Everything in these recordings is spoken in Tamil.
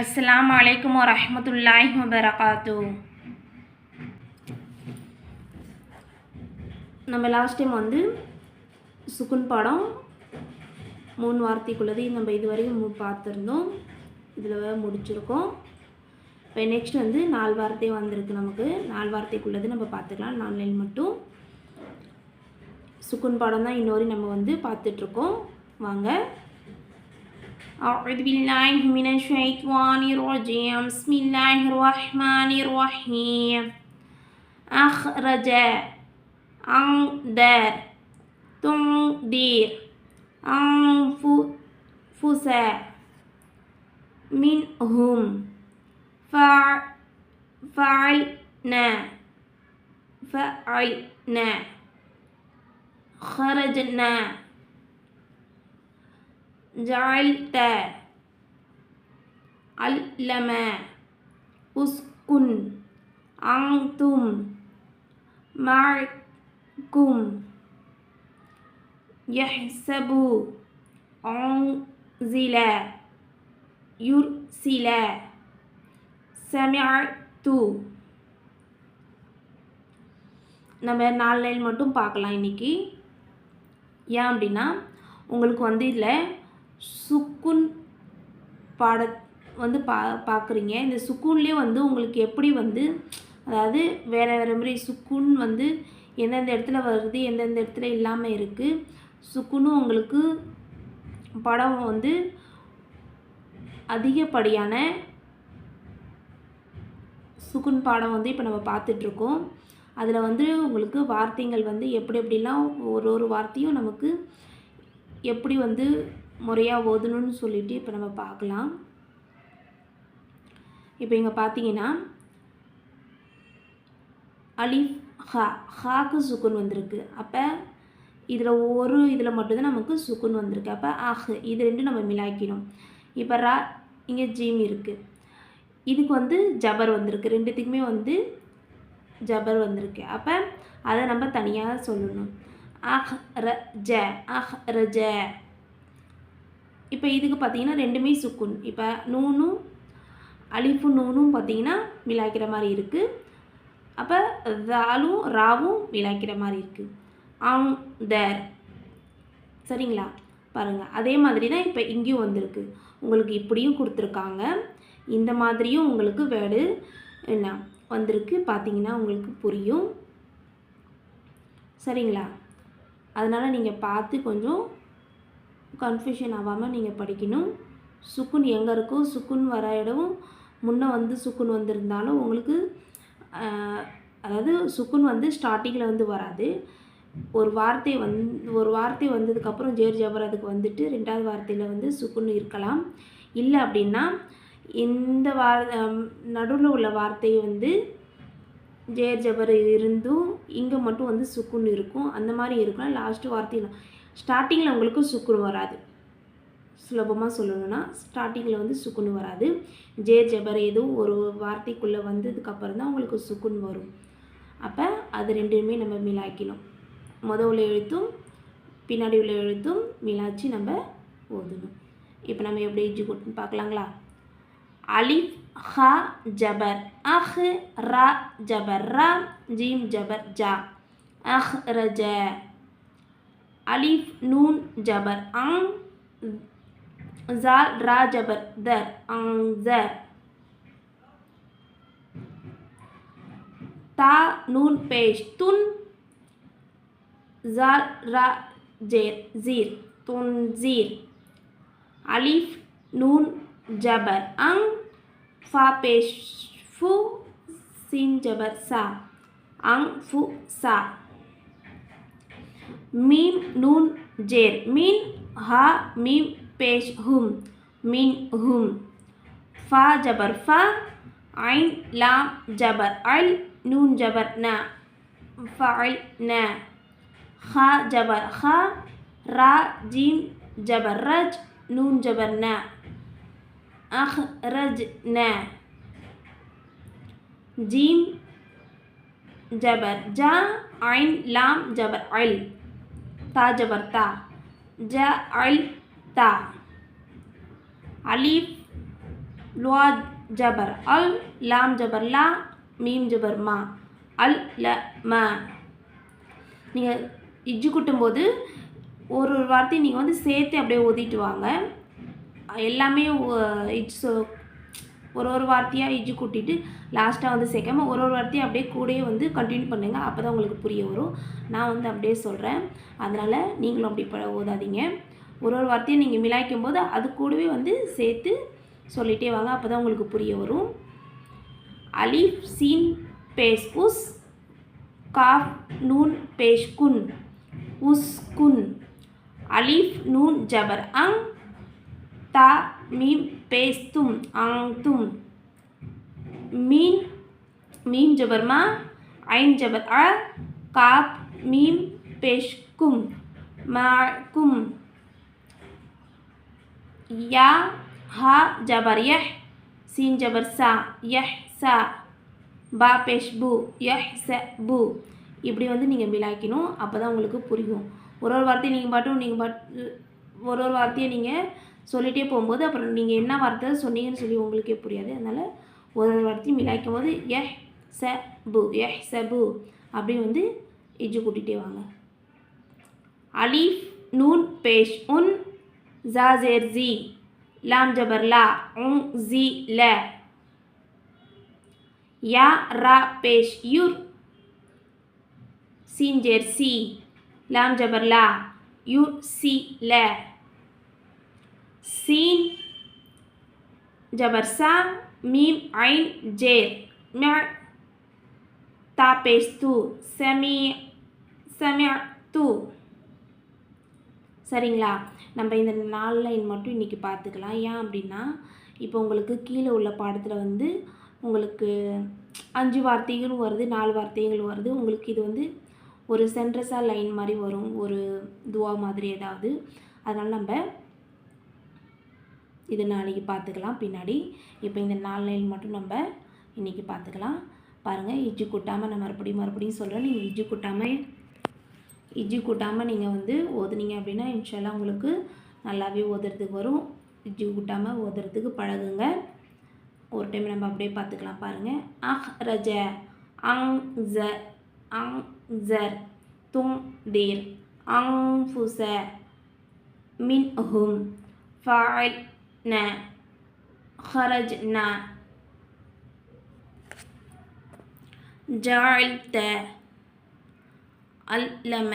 அஸ்ஸலாமு அலைக்கும் வரஹ்மத்துல்லாஹி வபரகாத்து. நம்ம லாஸ்ட் டைம் வந்து சுக்குன் படம் மூணு வார்த்தைக்குள்ளது நம்ம இதுவரையும் பார்த்துருந்தோம். இதில் முடிச்சிருக்கோம். இப்போ நெக்ஸ்ட் வந்து நாலு வார்த்தை வந்திருக்கு நமக்கு. நாலு வார்த்தைக்குள்ளது நம்ம பார்த்துக்கலாம். நாலு மட்டும். சுக்குன் படம் தான் இன்னொரு நம்ம வந்து பார்த்துட்ருக்கோம் வாங்க. أعوذ بالله من الشيطان الرجيم. بسم الله الرحمن الرحيم. أخرج أنذر تنذير أنفس منهم. فع- فعلنا فعلنا. خرجنا. ஜாழ்த்த அல்லம. உஸ்குன். அங்தும் மாக்கும் யஹ்சபு. ஆங்சில. யுர்சில. சமிஅத்து நம்ம நாலு லைன் மட்டும் பார்க்கலாம் இன்றைக்கி ஏன் அப்படின்னா உங்களுக்கு வந்து இதில் சுக்குன் பாட வந்து பா பார்க்குறீங்க இந்த சுக்குன்லேயே வந்து உங்களுக்கு எப்படி வந்து அதாவது வேறு வேறு மாதிரி சுக்குன் வந்து எந்தெந்த இடத்துல வருது எந்தெந்த இடத்துல இல்லாமல் இருக்குது சுக்குனும் உங்களுக்கு படம் வந்து அதிகப்படியான சுக்குன் பாடம் வந்து இப்போ நம்ம பார்த்துட்ருக்கோம் அதில் வந்து உங்களுக்கு வார்த்தைகள் வந்து எப்படி எப்படிலாம் ஒரு ஒரு வார்த்தையும் நமக்கு எப்படி வந்து முறையாக ஓதணும்னு சொல்லிவிட்டு இப்போ நம்ம பார்க்கலாம். இப்போ இங்கே பார்த்தீங்கன்னா அலிஃப் ஹா ஹாக்கு சுக்குன் வந்திருக்கு. அப்போ இதில் ஒரு இதில் மட்டும்தான் நமக்கு சுக்குன் வந்திருக்கு. அப்போ ஆஹ் இது ரெண்டும் நம்ம மிலாக்கிடும் இப்போ ரா இங்கே ஜீம் இருக்குது இதுக்கு வந்து ஜபர் வந்திருக்கு. ரெண்டுத்துக்குமே வந்து ஜபர் வந்திருக்கு. அப்போ அதை நம்ம தனியாக சொல்லணும். அஹ் ர ஜ அஹ் ர ஜ. இப்போ இதுக்கு பார்த்தீங்கன்னா ரெண்டுமே சுக்குன். இப்போ நூனும் அலிஃபு நூனும் பார்த்தீங்கன்னா மிலாக்கிற மாதிரி இருக்குது அப்போ தாலும் ராவும் மிலாக்கிற மாதிரி இருக்குது ஆங் தேர். சரிங்களா? பாருங்கள் அதே மாதிரி தான் இப்போ இங்கேயும் வந்திருக்கு. உங்களுக்கு இப்படியும் கொடுத்துருக்காங்க. இந்த மாதிரியும் உங்களுக்கு வேர்டு என்ன வந்திருக்கு பார்த்தீங்கன்னா உங்களுக்கு புரியும். சரிங்களா? அதனால் நீங்கள் பார்த்து கொஞ்சம் கன்ஃபியூஷன் ஆகாமல் நீங்கள் படிக்கணும். சுக்குன் எங்கே இருக்கோ சுக்குன் வர இடம் முன்னே வந்து சுக்குன் வந்திருந்தாலும் உங்களுக்கு அதாவது சுக்குன் வந்து ஸ்டார்டிங்கில் வந்து வராது. ஒரு வார்த்தை வந் ஒரு வார்த்தை வந்ததுக்கப்புறம் ஜேர் ஜபர் அதுக்கு வந்துட்டு ரெண்டாவது வார்த்தையில் வந்து சுக்குன் இருக்கலாம். இல்லை அப்படின்னா இந்த வார் நடுவில் உள்ள வார்த்தை வந்து ஜேர் ஜபர் இருந்தும் இங்கே மட்டும் வந்து சுக்குன்னு இருக்கும். அந்த மாதிரி இருக்கலாம். லாஸ்ட்டு வார்த்தையில் ஸ்டார்டிங்கில் உங்களுக்கு சுக்குனு வராது. சுலபமாக சொல்லணும்னா ஸ்டார்டிங்கில் வந்து சுக்குனு வராது. ஜே ஜபர் எதுவும் ஒரு வார்த்தைக்குள்ளே வந்ததுக்கப்புறம் தான் உங்களுக்கு சுக்குன் வரும். அப்போ அது ரெண்டுமே நம்ம மிலாக்கணும் முத உள்ள எழுத்தும் பின்னாடி உள்ள எழுத்தும் மிலாச்சி நம்ம ஓதணும். இப்போ நம்ம எப்படி எஜுகூட்னு பார்க்கலாங்களா? அலிஃப் ஹ ஜபர். அஹ் ர ஜபர். ர ஜீம் ஜபர். ஜா. அஹ் ரஜ அலிஃப் நூன் ஜபர். ஆங் ஜால் ரா ஜபர். தர் ஆங் ஜர் தா நூன் பேஷ். துன் ஜால் ரா ஜேர். ஜீர் துன் ஜீர் அலிஃப் நூன் ஜபர். அங் ஃபா பேஷ் ஃபு சின் ஜபர் சா. அங் ஃபு சா. மீம் நூன் ஜேர் மீன் ஹா மீம் பேஷ் ஹும் மின் ஹும் ஃபா ஜபர் ஃபா ஐன் லாம் ஜபர் அல் நூன் ஜபர் ந ஃபஅல் ந ஹா ஜபர் ஹா ரா ஜீம் ஜபர் ரஜ் நூன் ஜபர் ந அஹ் ரஜ் ந ஜீம் ஜபர் ஜா ஐன் லாம் ஜபர் அல் தா ஜபர் ஜ அல் தா அலிஃப் லுவா ஜபர். அல் லாம் ஜபர் லா மீம் ஜபர் மா. அல் ல ம. நீங்கள் இஜ்ஜு கூட்டும்போது ஒரு ஒரு வார்த்தையும் நீங்கள் வந்து சேர்த்து அப்படியே ஓதிட்டு வாங்க. எல்லாமே இட்ஸ் ஒரு ஒரு வார்த்தையாக இஜி கூட்டிட்டு லாஸ்ட்டாக வந்து சேர்க்காம ஒரு ஒரு வார்த்தையும் அப்படியே கூடயே வந்து கண்டினியூ பண்ணுங்கள் அப்போ தான் உங்களுக்கு புரிய வரும். நான் வந்து அப்படியே சொல்கிறேன் அதனால் நீங்களும் அப்படி ப ஓதாதீங்க. ஒரு ஒரு வார்த்தையும் நீங்கள் மிளாய்க்கும் போது அது கூடவே வந்து சேர்த்து சொல்லிகிட்டே வாங்க. அப்போ தான் உங்களுக்கு புரிய வரும். அலிஃப் சீன் பேஸ்குஸ் காஃப் நூன் பேஷ்குன் உஸ்குன். அலிஃப் நூன் ஜபர். அங் தா மீம் பேஸ்தும் ஆங்தும் மீன் மீம் ஜபர்மா ஐன் ஜபர் அ காப் மீம் பேஷ்கும் மாக்கும். யா ஹா ஜபர் யஹ் சீன் ஜபர் சா யஹ் சா. பா பேஷ் பு யஹ் ச பு. இப்படி வந்து நீங்கள் மிலாக்கணும் அப்போ தான் உங்களுக்கு புரியும். ஒரு ஒரு வார்த்தையை நீங்கள் பாட்டும் நீங்கள் பாட் ஒரு ஒரு வார்த்தையை நீங்கள் சொல்லிகிட்டே போகும்போது அப்புறம் நீங்கள் என்ன வார்த்தை சொன்னீங்கன்னு சொல்லி உங்களுக்கே புரியாது. அதனால் ஒரு ஒரு வார்த்தையும் மிலாய்க்கும் போது எஹ் ச பு எஹ் ச பு அப்படி வந்து இஜ்ஜு கூட்டிகிட்டே வாங்க. அலீஃப் நூன் பேஷ் உன் ஜா ஜேர் ஜி லாம் ஜபர் லா உங் ஜி ல. யா ரா பேஷ் யுர். சீன் ஜேர் சி லாம் ஜபர் லா யுர் சி ல. சீன் ஜபர் சா மீம் ஐன் ஜேர். மே தாபேஸ் து. செமி செமியா து. சரிங்களா? நம்ம இந்த நாலு லைன் மட்டும் இன்றைக்கி பார்த்துக்கலாம். ஏன் அப்படின்னா இப்போ உங்களுக்கு கீழே உள்ள பாடத்தில் வந்து உங்களுக்கு அஞ்சு வார்த்தைகளும் வருது நாலு வார்த்தைகளும் வருது. உங்களுக்கு இது வந்து ஒரு சென்ட்ரஸாக லைன் மாதிரி வரும். ஒரு துவா மாதிரி ஏதாவது. அதனால் நம்ம இது நாளைக்கு பார்த்துக்கலாம். பின்னாடி இப்போ இந்த நாலு லைன் மட்டும் நம்ம இன்றைக்கி பார்த்துக்கலாம். பாருங்கள் இஜ்ஜு கூட்டாமல் நான் மறுபடியும் மறுபடியும் சொல்கிறேன் நீங்கள் இஜ்ஜு கூட்டாமல் இஜ்ஜு கூட்டாமல் நீங்கள் வந்து ஓதுனீங்க அப்படின்னா இன்ஷால்லாம் உங்களுக்கு நல்லாவே ஓதுறதுக்கு வரும். இஜ்ஜு கூட்டாமல் ஓதுறதுக்கு பழகுங்க. ஒரு டைம் நம்ம அப்படியே பார்த்துக்கலாம். பாருங்கள் அஹ் ரஜ அங் ஜ அங் ஜர் தும் தேர் அங் ஃபுச மின் ஹும் ஃபாயில் ன خرجنا جعلت علم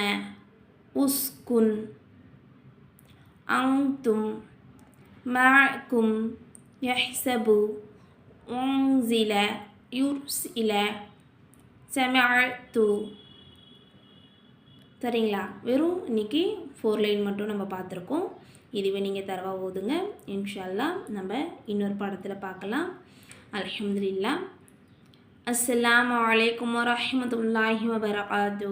اسكن أنتم معكم يحسب أنزل يرسل سمعت சரிங்களா வெறும் இன்றைக்கி ஃபோர் லைன் மட்டும் நம்ம பார்த்துருக்கோம் இதுவே நீங்கள் தரவா ஓதுங்க. இன்ஷால்லா நம்ம இன்னொரு பாடத்தில் பார்க்கலாம் அலமதுல்லா அஸ்லாம் வலைக்கம் வரமத்துல்லாஹி வபரகாத்து.